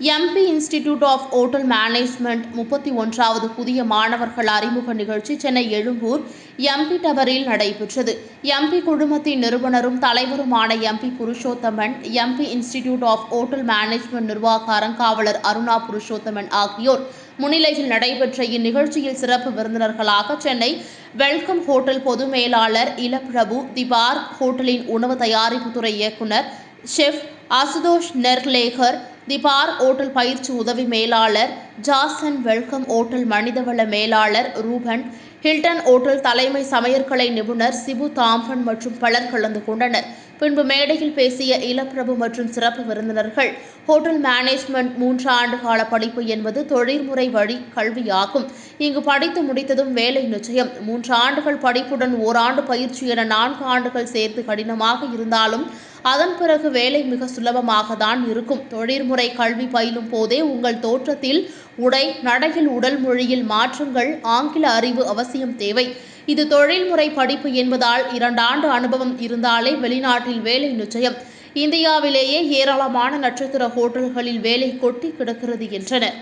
MP institute of hotel management முப்பத்தி ஒன்றாவது புதிய மாணவர்கள் அறிமுக நிகழ்ச்சி சென்னை எழும்பூர் எம்பி டவரில் நடைபெற்றது. எம்பி குழுமத்தின் நிறுவனரும் தலைவருமான MP Purushothaman MP institute of hotel management நிர்வாக அறங்காவலர் அருணா புருஷோத்தமன் ஆகியோர். முன்னிலையில் நடைபெற்ற இந்நிகழ்ச்சியில் சிறப்பு விருந்தினர்களாக சென்னை வெல்கம் ஹோட்டல் பொது மேலாளர் இளப்பிரபு தி பார்க் ஹோட்டலின் உணவு தயாரிப்புத்துறை இயக்குனர் chef Ashutosh Nerlekar the Park hotel பயிற்சி உதவி மேலாளர் ஜாசன் வெல்கம் ஓட்டல் மனிதவள மேலாளர் ரூபன் ஹில்டன் ஓட்டல் தலைமை சமையற்கலை நிபுணர் சிபு தாம்பன் மற்றும் பலர் கலந்து கொண்டனர். பின்பு மேடையில் பேசிய இளப்பிரபு மற்றும் சிறப்பு விருந்தினர்கள் ஹோட்டல் மேனேஜ்மெண்ட் மூன்று ஆண்டு கால படிப்பு என்பது தொழில்முறை வழி கல்வியாகும். இங்கு படித்து முடித்ததும் வேலை நிச்சயம். மூன்று ஆண்டுகள் படிப்புடன் ஓராண்டு பயிற்சி என நான்கு ஆண்டுகள் சேர்த்து கடினமாக இருந்தாலும் அதன் பிறகு வேலை மிக சுலபமாக தான் இருக்கும் தொழில்முறை கல்வி பயிலும் போதே உங்கள் தோற்றத்தில் உடை நடையில் உடல் மொழியில் மாற்றங்கள் ஆங்கில அறிவு அவசியம் தேவை. இது தொழில்முறை படிப்பு என்பதால் இரண்டாண்டு அனுபவம் இருந்தாலே வெளிநாட்டில் வேலை நிச்சயம். இந்தியாவிலேயே ஏராளமான நட்சத்திர ஹோட்டல்களில் வேலை கொட்டி கிடக்கிறது என்றனர்